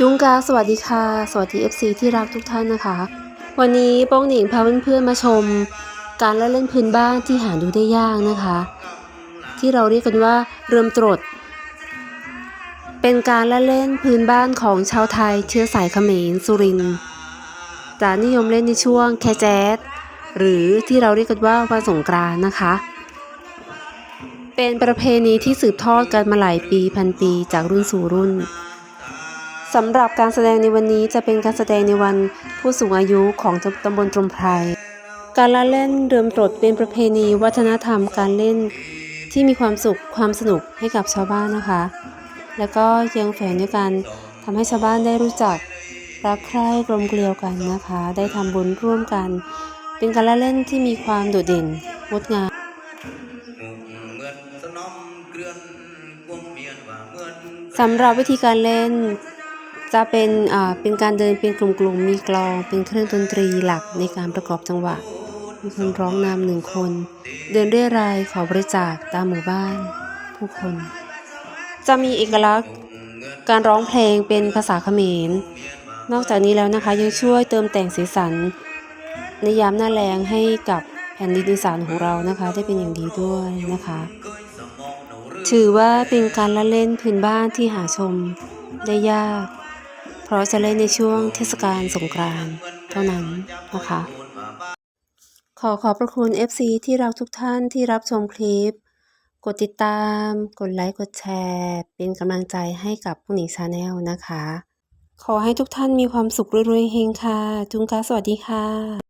จุงกาสวัสดีค่ะ สวัสดี FC ที่รักทุกท่านนะคะ วันนี้โป้งหนิงพาเพื่อนๆมาชม การละเล่นพื้นบ้านที่หาดูได้ยากนะคะ ที่เราเรียกกันว่าเรือมตรด เป็นการละเล่นพื้นบ้านของชาวไทยเชื้อสายเขมรสุรินทร์จะนิยมเล่นในช่วงแคแจ๊สหรือที่เราเรียกกันว่าวันสงกรานต์นะคะ เป็นประเพณีที่สืบทอดกันมาหลายปีพันปีจากรุ่นสู่รุ่น สำหรับการแสดงในวันนี้จะเป็นการแสดงในวันผู้สูงอายุของตำบลตรมไพร การละเล่นเรือมตรดเป็นประเพณีวัฒนธรรมการเล่นที่มีความสุขความสนุกให้กับชาวบ้านนะคะ แล้วก็ยังแฝงด้วยกันทำให้ชาวบ้านได้รู้จักรักใคร่กลมเกลียวกันนะคะ ได้ทำบุญร่วมกัน เป็นการละเล่นที่มีความโดดเด่นงดงามสำหรับวิธีการเล่น จะเป็นอ่าเป็นการเดินเป็นกลุ่มๆ มีกลอง เป็นเครื่องดนตรีหลักในการประกอบจังหวะ มีคนร้องนำหนึ่งคน เดินเรียรายขอบริจาคตามหมู่บ้าน ผู้คน จะมีเอกลักษณ์การร้องเพลงเป็นภาษาเขมร นอกจากนี้แล้วนะคะยังช่วยเติมแต่งสีสัน ในยามหน้าแรงให้กับแผ่นดินอีสานของเรานะคะได้เป็นอย่างดีด้วยนะคะ ถือว่าเป็นการละเล่นพื้นบ้านที่หาชมได้ยาก เพราะจะเล่นในช่วงเทศกาลสงกรานต์เท่านั้นนะคะ ขอขอบพระคุณ FC ที่รักทุกท่านที่รับชมคลิป กดติดตาม กดไลค์ กดแชร์ เป็นกำลังใจให้กับผู้หนิงชาแนลนะคะ ขอให้ทุกท่านมีความสุขรวยๆเฮงค่ะจุงกาสวัสดีค่ะ